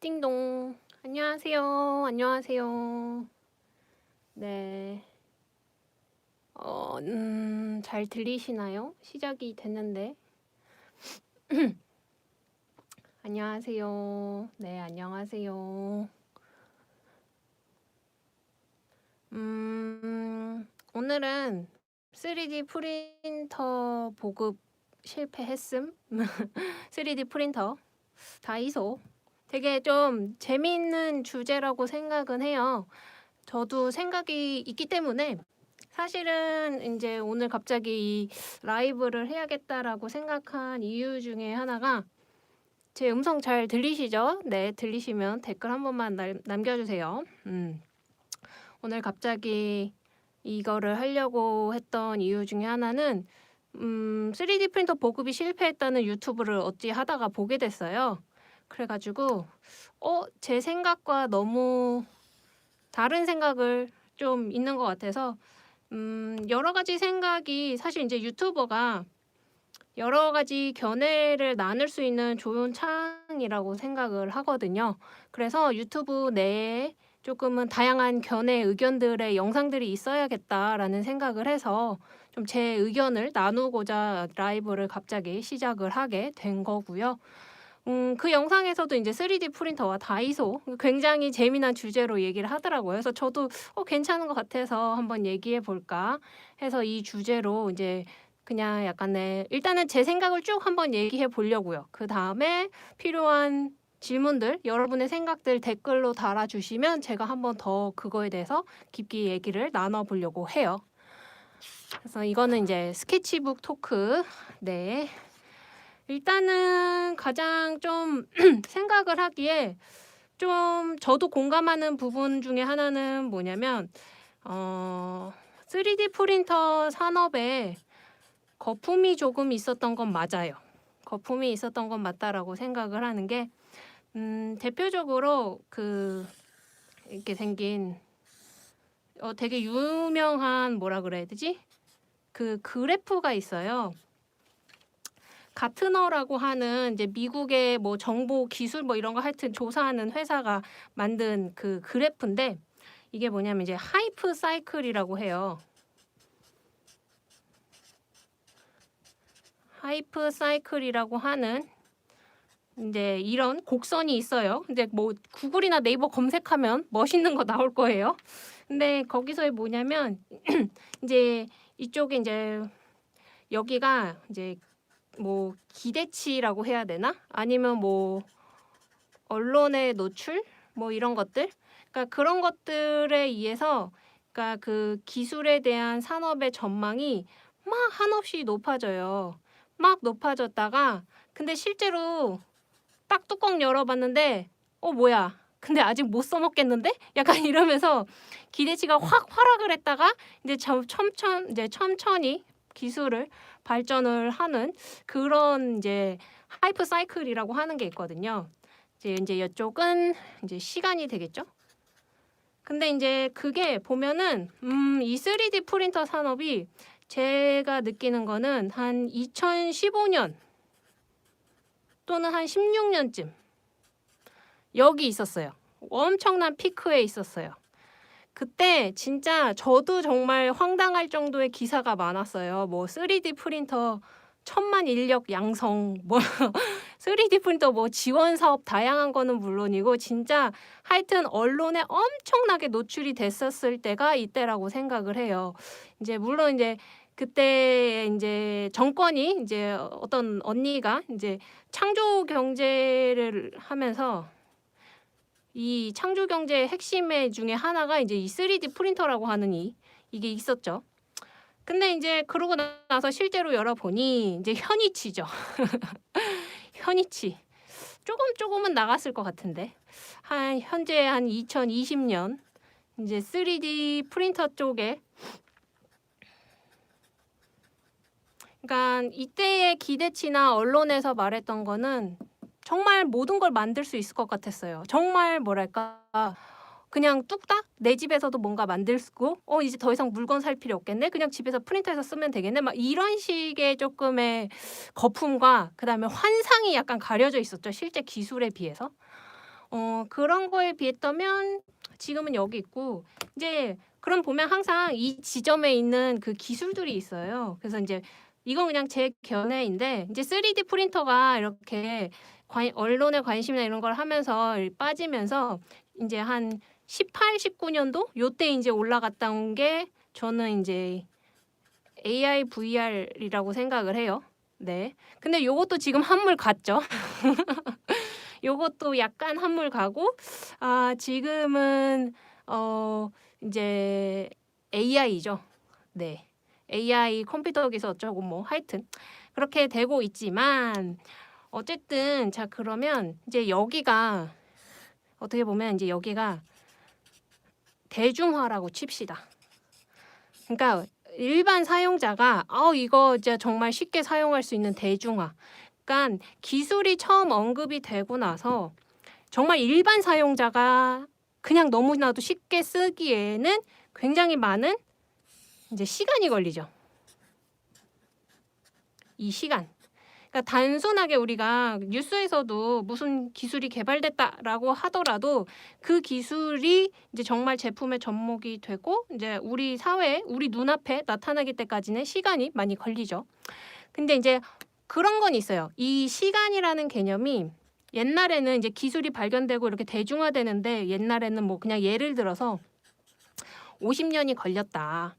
띵동. 안녕하세요. 안녕하세요. 네. 어, 음, 잘 들리시나요? 시작이 됐는데. 안녕하세요. 네, 안녕하세요. 음, 오늘은 3D 프린터 보급 실패했음? 3D 프린터 다이소 되게 좀 재미있는 주제라고 생각은 해요. 저도 생각이 있기 때문에 사실은 이제 오늘 갑자기 이 라이브를 해야겠다라고 생각한 이유 중에 하나가 제 음성 잘 들리시죠? 네, 들리시면 댓글 한 번만 남- 남겨주세요. 음. 오늘 갑자기 이거를 하려고 했던 이유 중에 하나는 음, 3D 프린터 보급이 실패했다는 유튜브를 어찌 하다가 보게 됐어요. 그래가지고 어, 제 생각과 너무 다른 생각을 좀 있는 것 같아서 음, 여러 가지 생각이 사실 이제 유튜버가 여러 가지 견해를 나눌 수 있는 좋은 창이라고 생각을 하거든요. 그래서 유튜브 내에 조금은 다양한 견해 의견들의 영상들이 있어야겠다라는 생각을 해서 좀 제 의견을 나누고자 라이브를 갑자기 시작을 하게 된 거고요. 음, 그 영상에서도 이제 3D 프린터와 다이소 굉장히 재미난 주제로 얘기를 하더라고요. 그래서 저도 어, 괜찮은 것 같아서 한번 얘기해 볼까 해서 이 주제로 이제 그냥 약간의 일단은 제 생각을 쭉 한번 얘기해 보려고요. 그 다음에 필요한 질문들, 여러분의 생각들 댓글로 달아주시면 제가 한번 더 그거에 대해서 깊게 얘기를 나눠보려고 해요. 그래서 이거는 이제 스케치북 토크. 네. 일단은 가장 좀 생각을 하기에 좀 저도 공감하는 부분 중에 하나는 뭐냐면 어 3D 프린터 산업에 거품이 조금 있었던 건 맞아요. 거품이 있었던 건 맞다라고 생각을 하는 게 음, 대표적으로 그 이렇게 생긴 어 되게 유명한 뭐라 그래야 되지? 그 그래프가 있어요. 가트너라고 하는 이제 미국의 뭐 정보 기술 뭐 이런 거 하여튼 조사하는 회사가 만든 그 그래프인데 이게 뭐냐면 이제 하이프 사이클이라고 해요. 하이프 사이클이라고 하는 이제 이런 곡선이 있어요. 근데 뭐 구글이나 네이버 검색하면 멋있는 거 나올 거예요. 근데 거기서 뭐냐면 이제 이쪽에 이제 여기가 이제 뭐 기대치라고 해야 되나? 아니면 뭐 언론의 노출 뭐 이런 것들. 그러니까 그런 것들에 의해서 그러니까 그 기술에 대한 산업의 전망이 막 한없이 높아져요. 막 높아졌다가 근데 실제로 딱 뚜껑 열어봤는데 어 뭐야? 근데 아직 못 써먹겠는데? 약간 이러면서 기대치가 확 하락을 했다가 이제 점- 첨천 이제 천천히 기술을 발전을 하는 그런 이제 하이프 사이클이라고 하는 게 있거든요. 이제 이제 이쪽은 이제 시간이 되겠죠. 근데 이제 그게 보면은 음, 이 3D 프린터 산업이 제가 느끼는 거는 한 2015년 또는 한 16년쯤 여기 있었어요. 엄청난 피크에 있었어요. 그때 진짜 저도 정말 황당할 정도의 기사가 많았어요. 뭐 3D 프린터 천만 인력 양성, 뭐 3D 프린터 뭐 지원 사업 다양한 거는 물론이고 진짜 하여튼 언론에 엄청나게 노출이 됐었을 때가 이때라고 생각을 해요. 이제 물론 이제 그때 이제 정권이 이제 어떤 언니가 이제 창조 경제를 하면서 이 창조 경제의 핵심의 중에 하나가 이제 이 3D 프린터라고 하는 이 이게 있었죠. 근데 이제 그러고 나서 실제로 열어보니 이제 현이치죠. 현이치 조금 조금은 나갔을 것 같은데 한 현재 한 2020년 이제 3D 프린터 쪽에 그러니까 이때의 기대치나 언론에서 말했던 거는 정말 모든 걸 만들 수 있을 것 같았어요. 정말 뭐랄까 그냥 뚝딱 내 집에서도 뭔가 만들 수고 어 이제 더 이상 물건 살 필요 없겠네 그냥 집에서 프린터해서 쓰면 되겠네 막 이런 식의 조금의 거품과 그다음에 환상이 약간 가려져 있었죠 실제 기술에 비해서 어, 그런 거에 비했다면 지금은 여기 있고 이제 그럼 보면 항상 이 지점에 있는 그 기술들이 있어요. 그래서 이제 이건 그냥 제 견해인데 이제 3D 프린터가 이렇게 관, 언론의 관심이나 이런 걸 하면서 빠지면서 이제 한 18, 19년도 요때 이제 올라갔다 온 게 저는 이제 AI VR이라고 생각을 해요. 네. 근데 요것도 지금 한물 갔죠. 요것도 약간 한물 가고 아 지금은 어 이제 AI죠. 네. AI 컴퓨터 기술 어쩌고 뭐 하여튼 그렇게 되고 있지만 어쨌든 자 그러면 이제 여기가 어떻게 보면 이제 여기가 대중화라고 칩시다. 그러니까 일반 사용자가 아 이거 이제 정말 쉽게 사용할 수 있는 대중화. 그러니까 기술이 처음 언급이 되고 나서 정말 일반 사용자가 그냥 너무나도 쉽게 쓰기에는 굉장히 많은 이제 시간이 걸리죠. 이 시간. 그러니까 단순하게 우리가 뉴스에서도 무슨 기술이 개발됐다라고 하더라도 그 기술이 이제 정말 제품의 접목이 되고 이제 우리 사회, 우리 눈앞에 나타나기 때까지는 시간이 많이 걸리죠. 근데 이제 그런 건 있어요. 이 시간이라는 개념이 옛날에는 이제 기술이 발견되고 이렇게 대중화되는데 옛날에는 뭐 그냥 예를 들어서 50년이 걸렸다.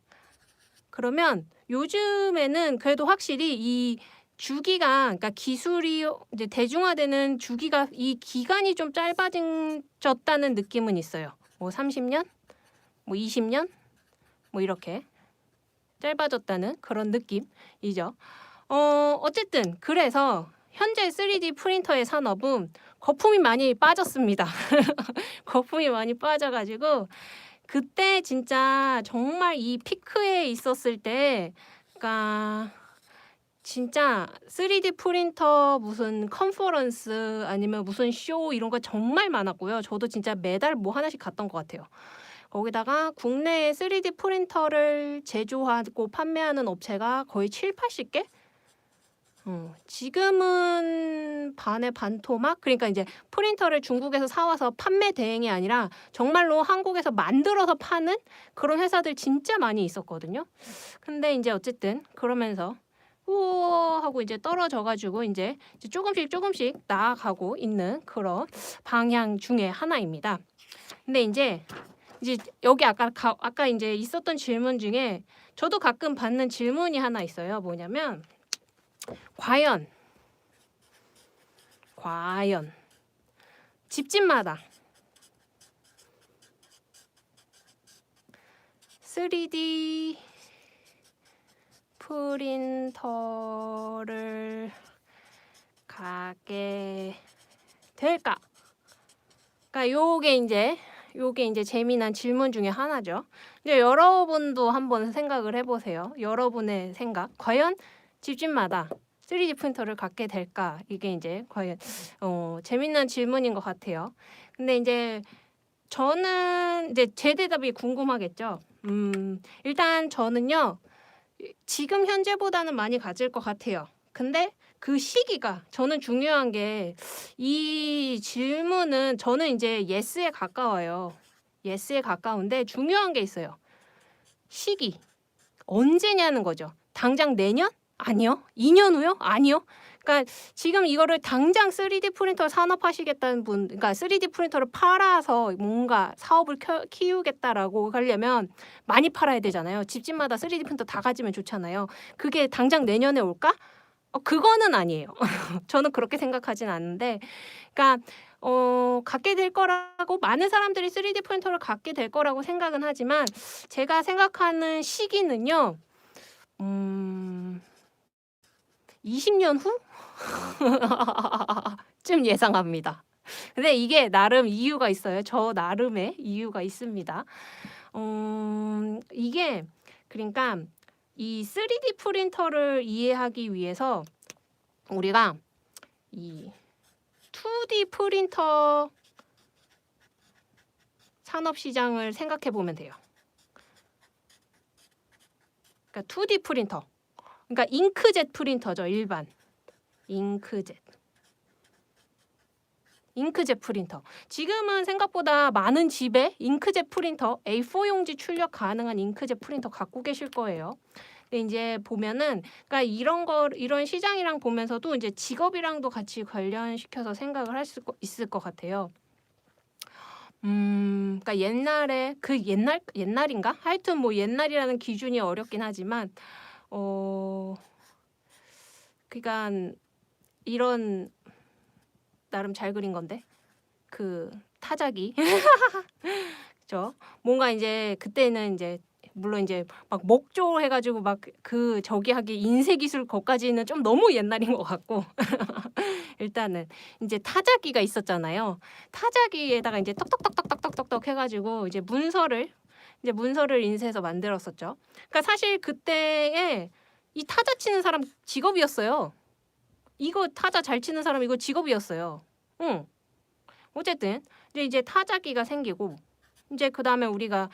그러면 요즘에는 그래도 확실히 이 주기가 그러니까 기술이 이제 대중화되는 주기가 이 기간이 좀 짧아졌다는 느낌은 있어요. 뭐 30년, 뭐 20년, 뭐 이렇게 짧아졌다는 그런 느낌이죠. 어 어쨌든 그래서 현재 3D 프린터의 산업은 거품이 많이 빠졌습니다. 거품이 많이 빠져가지고 그때 진짜 정말 이 피크에 있었을 때, 그러니까 진짜 3D 프린터 무슨 컨퍼런스 아니면 무슨 쇼 이런 거 정말 많았고요. 저도 진짜 매달 뭐 하나씩 갔던 것 같아요. 거기다가 국내에 3D 프린터를 제조하고 판매하는 업체가 거의 7, 80개? 어, 지금은 반의 반토막? 그러니까 이제 프린터를 중국에서 사와서 판매 대행이 아니라 정말로 한국에서 만들어서 파는 그런 회사들 진짜 많이 있었거든요. 근데 이제 어쨌든 그러면서 우와 하고 이제 떨어져 가지고 이제 이제 조금씩 조금씩 나아가고 있는 그런 방향 중에 하나입니다. 근데 이제 이제 여기 아까 가, 아까 이제 있었던 질문 중에 저도 가끔 받는 질문이 하나 있어요. 뭐냐면 과연 과연 집집마다 3D 프린터를 가게 될까? 그러니까 요게 이제 요게 이제 재미난 질문 중에 하나죠. 이제 여러분도 한번 생각을 해보세요. 여러분의 생각. 과연 집집마다 3D 프린터를 갖게 될까? 이게 이제 과연 어, 재밌는 질문인 것 같아요. 근데 이제 저는 이제 제 대답이 궁금하겠죠. 음, 일단 저는요. 지금 현재보다는 많이 가질 것 같아요. 근데 그 시기가 저는 중요한 게 이 질문은 저는 이제 예스에 가까워요. 예스에 가까운데 중요한 게 있어요. 시기. 언제냐는 거죠. 당장 내년? 아니요. 2년 후요? 아니요. 그러니까 지금 이거를 당장 3D 프린터 산업하시겠다는 분, 그러니까 3D 프린터를 팔아서 뭔가 사업을 켜, 키우겠다라고 하려면 많이 팔아야 되잖아요. 집집마다 3D 프린터 다 가지면 좋잖아요. 그게 당장 내년에 올까? 어, 그거는 아니에요. 저는 그렇게 생각하진 않는데, 그러니까 어, 갖게 될 거라고 많은 사람들이 3D 프린터를 갖게 될 거라고 생각은 하지만 제가 생각하는 시기는요. 음, 20년 후? 좀 예상합니다. 근데 이게 나름 이유가 있어요. 저 나름의 이유가 있습니다. 음, 이게 그러니까 이 3D 프린터를 이해하기 위해서 우리가 이 2D 프린터 산업 시장을 생각해 보면 돼요. 그러니까 2D 프린터. 그러니까 잉크젯 프린터죠, 일반. 잉크젯. 잉크젯 프린터. 지금은 생각보다 많은 집에 잉크젯 프린터, A4 용지 출력 가능한 잉크젯 프린터 갖고 계실 거예요. 근데 이제 보면은 그러니까 이런 거 이런 시장이랑 보면서도 이제 직업이랑도 같이 관련시켜서 생각을 할 수 있을 것 같아요. 음, 그러니까 옛날에 그 옛날 옛날인가? 하여튼 뭐 옛날이라는 기준이 어렵긴 하지만 어 그러니까 이런 나름 잘 그린 건데 그 타자기 그죠? 뭔가 이제 그때는 이제 물론 이제 막 목조 해가지고 막 그 저기 하기 인쇄 기술 거까지는 좀 너무 옛날인 것 같고 일단은 이제 타자기가 있었잖아요. 타자기에다가 이제 떡떡떡떡떡떡떡 해가지고 이제 문서를 이제 문서를 인쇄해서 만들었었죠. 그러니까 사실 그때에 이 타자 치는 사람 직업이었어요. 이거 타자 잘 치는 사람 이거 직업이었어요. 응. 어쨌든 이제 이제 타자기가 생기고 이제 그 다음에 우리가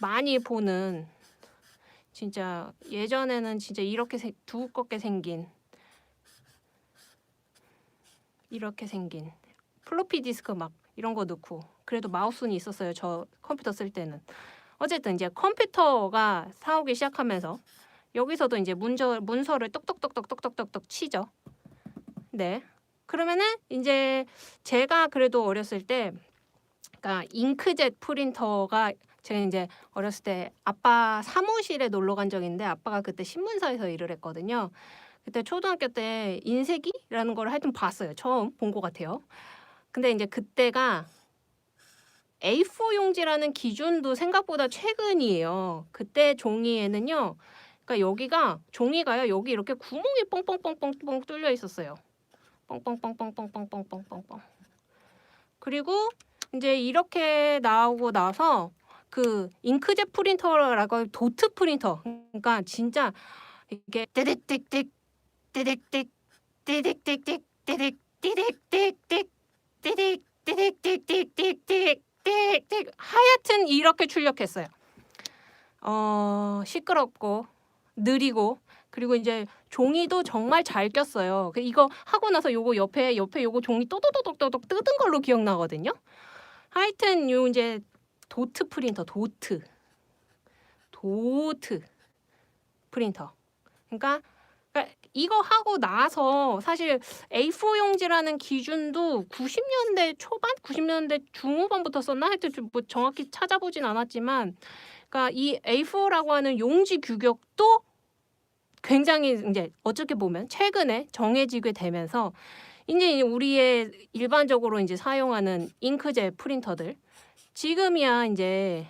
많이 보는 진짜 예전에는 진짜 이렇게 세- 두껍게 생긴 이렇게 생긴 플로피 디스크 막 이런 거 넣고 그래도 마우스는 있었어요. 저 컴퓨터 쓸 때는 어쨌든 이제 컴퓨터가 사오기 시작하면서 여기서도 이제 문저 문서를 똑똑똑똑똑똑똑 치죠. 네. 그러면은 이제 제가 그래도 어렸을 때 그러니까 잉크젯 프린터가 제가 이제 어렸을 때 아빠 사무실에 놀러 간 있는데 아빠가 그때 신문사에서 일을 했거든요. 그때 초등학교 때 인쇄기라는 걸 하여튼 봤어요. 처음 본 것 같아요. 근데 이제 그때가 A4 용지라는 기준도 생각보다 최근이에요. 그때 종이에는요. 그러니까 여기가 종이가요. 여기 이렇게 구멍이 뻥뻥뻥뻥뻥 뚫려 있었어요. 뻥뻥뻥뻥뻥뻥뻥뻥뻥. 그리고 이제 이렇게 나오고 나서 그 잉크젯 프린터라고 도트 프린터. 그러니까 진짜 이게 떼덱떼 떼덱떼덱 떼덱 떼덱떼덱 떼덱 떼덱떼덱 떼덱 하여튼 이렇게 출력했어요. 어 시끄럽고 느리고 그리고 이제 종이도 정말 잘 꼈어요. 그 이거 하고 나서 요거 옆에 옆에 요거 종이 또도도독도독 뜯은 걸로 기억나거든요. 하여튼 요 이제 도트 프린터 도트 도트 프린터. 그러니까, 그러니까 이거 하고 나서 사실 A4 용지라는 기준도 90년대 초반, 90년대 중후반부터 썼나 하여튼 좀뭐 정확히 찾아보진 않았지만, 그러니까 이 A4라고 하는 용지 규격도 굉장히 이제 어떻게 보면 최근에 정해지게 되면서 이제 우리의 일반적으로 이제 사용하는 잉크젯 프린터들 지금이야 이제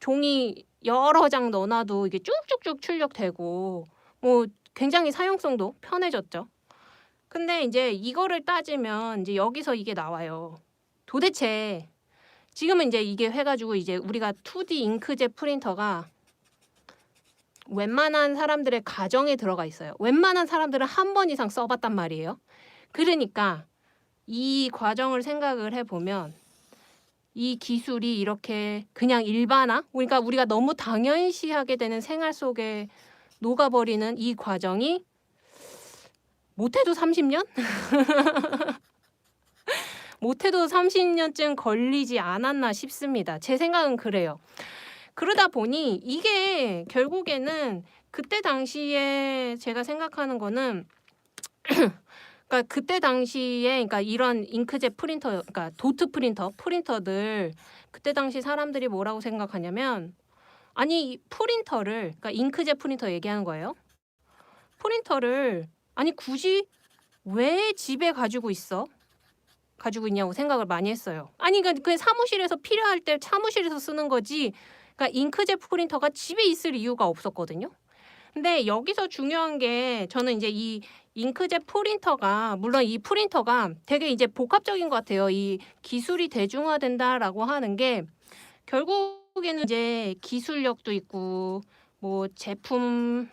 종이 여러 장 넣어놔도 이게 쭉쭉쭉 출력되고 뭐 굉장히 사용성도 편해졌죠. 근데 이제 이거를 따지면 이제 여기서 이게 나와요. 도대체 지금은 이제 이게 해가지고 이제 우리가 2D 잉크젯 프린터가 웬만한 사람들의 가정에 들어가 있어요. 웬만한 사람들은 한 번 이상 써봤단 말이에요. 그러니까 이 과정을 생각을 해보면 이 기술이 이렇게 그냥 일반화, 그러니까 우리가 너무 당연시하게 되는 생활 속에 녹아버리는 이 과정이 못해도 30년? 못해도 30년쯤 걸리지 않았나 싶습니다. 제 생각은 그래요. 그러다 보니 이게 결국에는 그때 당시에 제가 생각하는 거는 그러니까 그때 당시에 그러니까 이런 잉크젯 프린터 그러니까 도트 프린터 프린터들 그때 당시 사람들이 뭐라고 생각하냐면 아니 이 프린터를 그러니까 잉크젯 프린터 얘기하는 거예요. 프린터를 아니 굳이 왜 집에 가지고 있어? 가지고 있냐고 생각을 많이 했어요. 아니 그러니까 그 사무실에서 필요할 때 사무실에서 쓰는 거지. 그러니까 잉크젯 프린터가 집에 있을 이유가 없었거든요. 근데 여기서 중요한 게 저는 이제 이 잉크젯 프린터가 물론 이 프린터가 되게 이제 복합적인 것 같아요. 이 기술이 대중화된다라고 하는 게 결국에는 이제 기술력도 있고 뭐 제품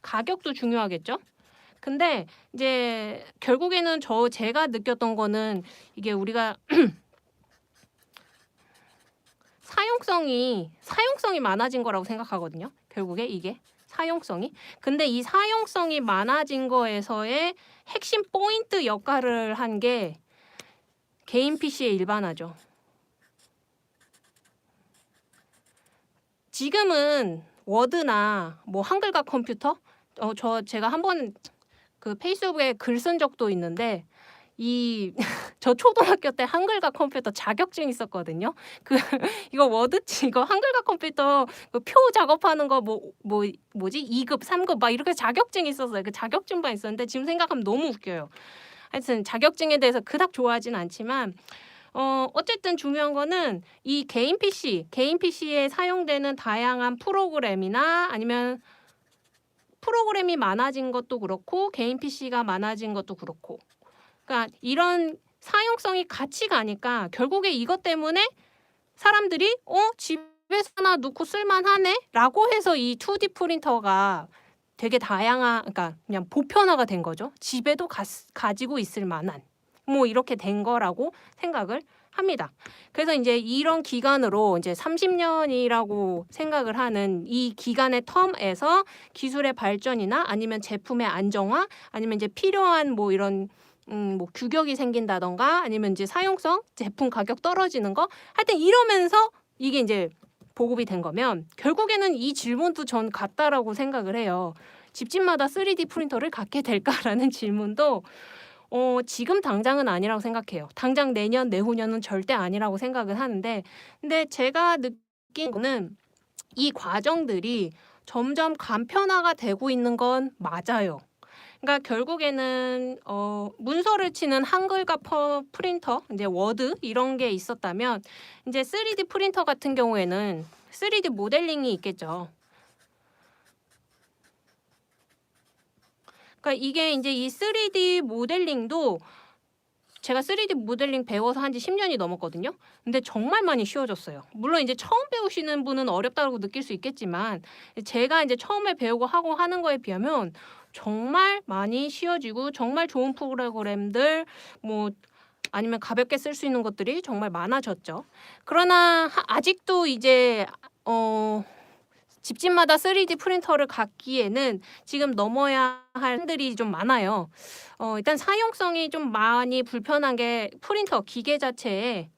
가격도 중요하겠죠. 근데 이제 결국에는 저 제가 느꼈던 거는 이게 우리가 사용성이 사용성이 많아진 거라고 생각하거든요. 결국에 이게 사용성이. 근데 이 사용성이 많아진 거에서의 핵심 포인트 역할을 한 게 개인 PC의 일반화죠. 지금은 워드나 뭐 한글과 컴퓨터 어 저 제가 한번 그 페이스북에 글 쓴 적도 있는데 이 저 초등학교 때 한글과 컴퓨터 자격증 있었거든요. 그 이거 워드 이거 한글과 컴퓨터 그 표 작업하는 거 뭐 뭐 뭐 지 2급, 3급 막 이렇게 자격증 있었어요. 그 자격증만 있었는데 지금 생각하면 너무 웃겨요. 하여튼 자격증에 대해서 그닥 좋아하진 않지만 어 어쨌든 중요한 거는 이 개인 PC, 개인 PC에 사용되는 다양한 프로그램이나 아니면 프로그램이 많아진 것도 그렇고 개인 PC가 많아진 것도 그렇고 그러니까 이런 사용성이 같이 가니까 결국에 이것 때문에 사람들이 어 집에서 하나 놓고 쓸만하네라고 해서 이 2D 프린터가 되게 다양한 그러니까 그냥 보편화가 된 거죠. 집에도 가, 가지고 있을 만한 뭐 이렇게 된 거라고 생각을 합니다. 그래서 이제 이런 기간으로 이제 30년이라고 생각을 하는 이 기간의 텀에서 기술의 발전이나 아니면 제품의 안정화 아니면 이제 필요한 뭐 이런 음, 뭐 규격이 생긴다던가 아니면 이제 사용성, 제품 가격 떨어지는 거 하여튼 이러면서 이게 이제 보급이 된 거면 결국에는 이 질문도 전 같다라고 생각을 해요. 집집마다 3D 프린터를 갖게 될까라는 질문도 어, 지금 당장은 아니라고 생각해요. 당장 내년, 내후년은 절대 아니라고 생각은 하는데 근데 제가 느낀 거는 이 과정들이 점점 간편화가 되고 있는 건 맞아요. 그러니까 결국에는 어, 문서를 치는 한글과 퍼, 프린터, 이제 워드 이런 게 있었다면 이제 3D 프린터 같은 경우에는 3D 모델링이 있겠죠. 그러니까 이게 이제 이 3D 모델링도 제가 3D 모델링 배워서 한 지 10년이 넘었거든요. 근데 정말 많이 쉬워졌어요. 물론 이제 처음 배우시는 분은 어렵다고 느낄 수 있겠지만 제가 이제 처음에 배우고 하고 하는 거에 비하면 정말 많이 쉬워지고 정말 좋은 프로그램들 뭐 아니면 가볍게 쓸 수 있는 것들이 정말 많아졌죠. 그러나 하- 아직도 이제 어 집집마다 3D 프린터를 갖기에는 지금 넘어야 할 한들이 좀 많아요. 어, 일단 사용성이 좀 많이 불편한 게 프린터 기계 자체에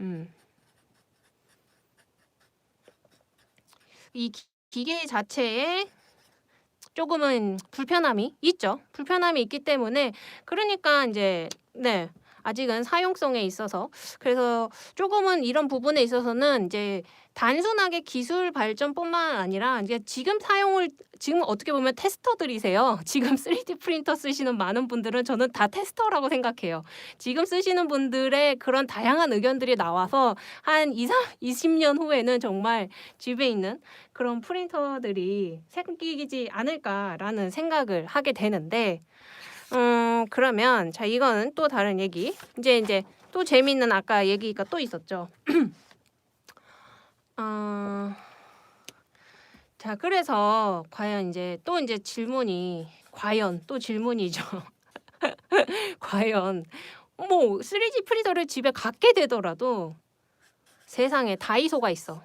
음. 이 기- 기계 자체에 조금은 불편함이 있죠. 불편함이 있기 때문에 그러니까 이제 네. 아직은 사용성에 있어서 그래서 조금은 이런 부분에 있어서는 이제 단순하게 기술 발전뿐만 아니라 이제 지금 사용을 지금 어떻게 보면 테스터들이세요. 지금 3D 프린터 쓰시는 많은 분들은 저는 다 테스터라고 생각해요. 지금 쓰시는 분들의 그런 다양한 의견들이 나와서 한 2, 3, 20년 후에는 정말 집에 있는 그런 프린터들이 생기지 않을까라는 생각을 하게 되는데 음, 그러면 자 이거는 또 다른 얘기. 이제 이제 또 재미있는 아까 얘기가 또 있었죠. 어, 자 그래서 과연 이제 또 이제 질문이 과연 또 질문이죠. 과연 뭐 3D 프린터를 집에 갖게 되더라도 세상에 다이소가 있어.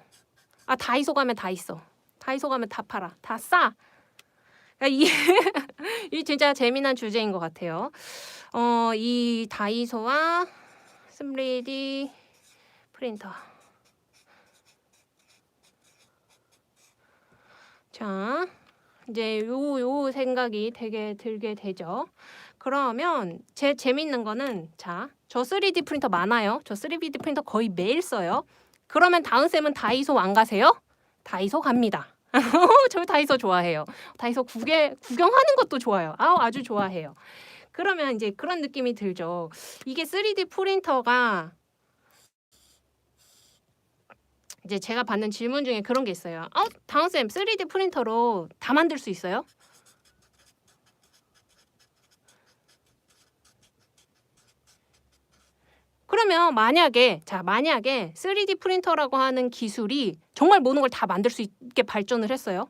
아 다이소 가면 다 있어. 다이소 가면 다 팔아. 다 싸. 그러니까 이, 이 진짜 재미난 주제인 것 같아요. 어, 이 다이소와 3D 프린터. 자, 이제 요, 요 생각이 되게 들게 되죠. 그러면 제 재밌는 거는 자, 저 3D 프린터 많아요. 저 3D 프린터 거의 매일 써요. 그러면 다은 쌤은 다이소 안 가세요? 다이소 갑니다. 저 다이소 좋아해요. 다이소 구경 구경하는 것도 좋아요. 아우 아주 좋아해요. 그러면 이제 그런 느낌이 들죠. 이게 3D 프린터가 이제 제가 받는 질문 중에 그런 게 있어요. 어, 다은 쌤 3D 프린터로 다 만들 수 있어요? 그러면 만약에 자 만약에 3D 프린터라고 하는 기술이 정말 모든 걸 다 만들 수 있게 발전을 했어요.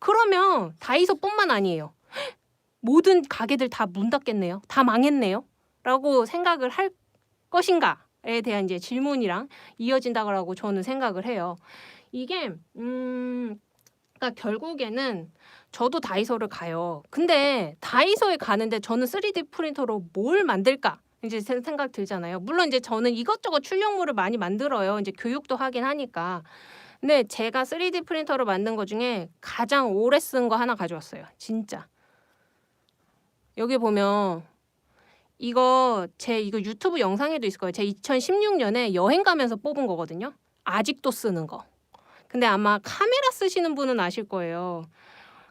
그러면 다이소뿐만 아니에요. 모든 가게들 다 문 닫겠네요. 다 망했네요. 라고 생각을 할 것인가에 대한 이제 질문이랑 이어진다고 저는 생각을 해요. 이게 음 그러니까 결국에는 저도 다이소를 가요. 근데 다이소에 가는데 저는 3D 프린터로 뭘 만들까? 이제 생- 생각 들잖아요. 물론 이제 저는 이것저것 출력물을 많이 만들어요. 이제 교육도 하긴 하니까. 근데 제가 3D 프린터로 만든 것 중에 가장 오래 쓴 거 하나 가져왔어요. 진짜. 여기 보면 이거 제 이거 유튜브 영상에도 있을 거예요. 제 2016년에 여행 가면서 뽑은 거거든요. 아직도 쓰는 거. 근데 아마 카메라 쓰시는 분은 아실 거예요.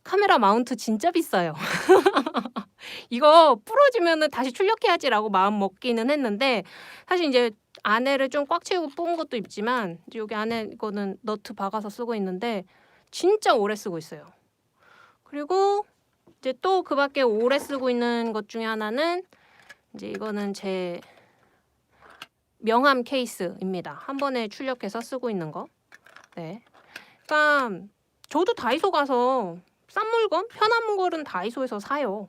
카메라 마운트 진짜 비싸요. 이거 부러지면은 다시 출력해야지라고 마음 먹기는 했는데 사실 이제 안에를 좀 꽉 채우고 뽑은 것도 있지만 여기 안에 이거는 너트 박아서 쓰고 있는데 진짜 오래 쓰고 있어요. 그리고 이제 또 그 밖에 오래 쓰고 있는 것 중에 하나는 이제 이거는 제 명함 케이스입니다. 한 번에 출력해서 쓰고 있는 거. 네. 그러니까 저도 다이소 가서 싼 물건, 편한 물건은 다이소에서 사요.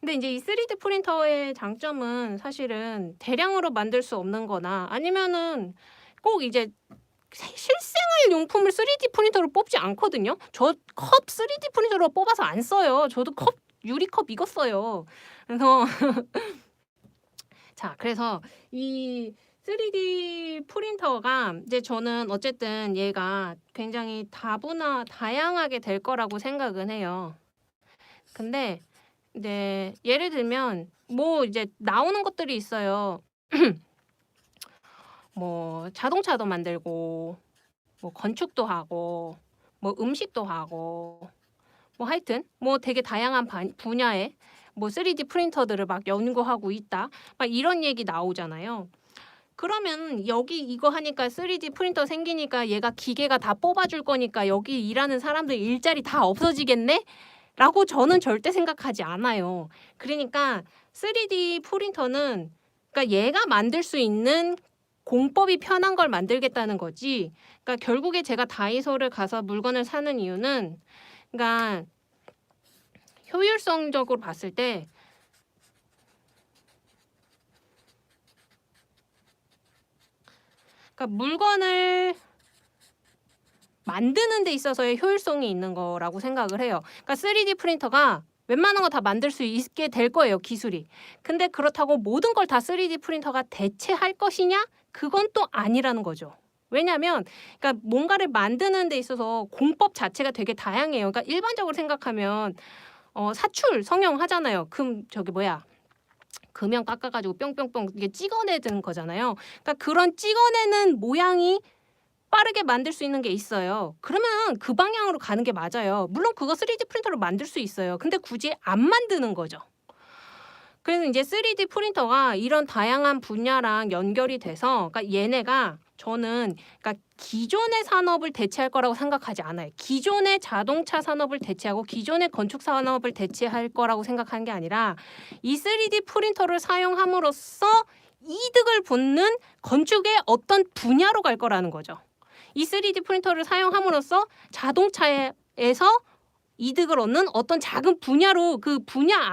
근데 이제 이 3D 프린터의 장점은 사실은 대량으로 만들 수 없는 거나 아니면은 꼭 이제 세- 실생활 용품을 3D 프린터로 뽑지 않거든요. 저 컵 3D 프린터로 뽑아서 안 써요. 저도 컵 유리컵 이거 써요. 그래서 자, 그래서 이 3D 프린터가 이제 저는 어쨌든 얘가 굉장히 다분화 다양하게 될 거라고 생각은 해요. 근데 이제 예를 들면 뭐 이제 나오는 것들이 있어요. 뭐 자동차도 만들고 뭐 건축도 하고 뭐 음식도 하고 뭐 하여튼 뭐 되게 다양한 반- 분야에 뭐 3D 프린터들을 막 연구하고 있다. 막 이런 얘기 나오잖아요. 그러면 여기 이거 하니까 3D 프린터 생기니까 얘가 기계가 다 뽑아줄 거니까 여기 일하는 사람들 일자리 다 없어지겠네? 라고 저는 절대 생각하지 않아요. 그러니까 3D 프린터는 그러니까 얘가 만들 수 있는 공법이 편한 걸 만들겠다는 거지. 그러니까 결국에 제가 다이소를 가서 물건을 사는 이유는 그러니까 효율성적으로 봤을 때 그러니까 물건을 만드는 데 있어서의 효율성이 있는 거라고 생각을 해요. 그러니까 3D 프린터가 웬만한 거 다 만들 수 있게 될 거예요, 기술이. 근데 그렇다고 모든 걸 다 3D 프린터가 대체할 것이냐? 그건 또 아니라는 거죠. 왜냐하면 그러니까 뭔가를 만드는 데 있어서 공법 자체가 되게 다양해요. 그러니까 일반적으로 생각하면 어, 사출 성형 하잖아요. 금 저기 뭐야 금형 깎아가지고 뿅뿅뿅 이게 찍어내는 거잖아요. 그러니까 그런 찍어내는 모양이 빠르게 만들 수 있는 게 있어요. 그러면 그 방향으로 가는 게 맞아요. 물론 그거 3D 프린터로 만들 수 있어요. 근데 굳이 안 만드는 거죠. 그래서 이제 3D 프린터가 이런 다양한 분야랑 연결이 돼서 그러니까 얘네가 저는 그러니까 기존의 산업을 대체할 거라고 생각하지 않아요. 기존의 자동차 산업을 대체하고 기존의 건축 산업을 대체할 거라고 생각하는 게 아니라 이 3D 프린터를 사용함으로써 이득을 보는 건축의 어떤 분야로 갈 거라는 거죠. 이 3D 프린터를 사용함으로써 자동차에서 이득을 얻는 어떤 작은 분야로 그 분야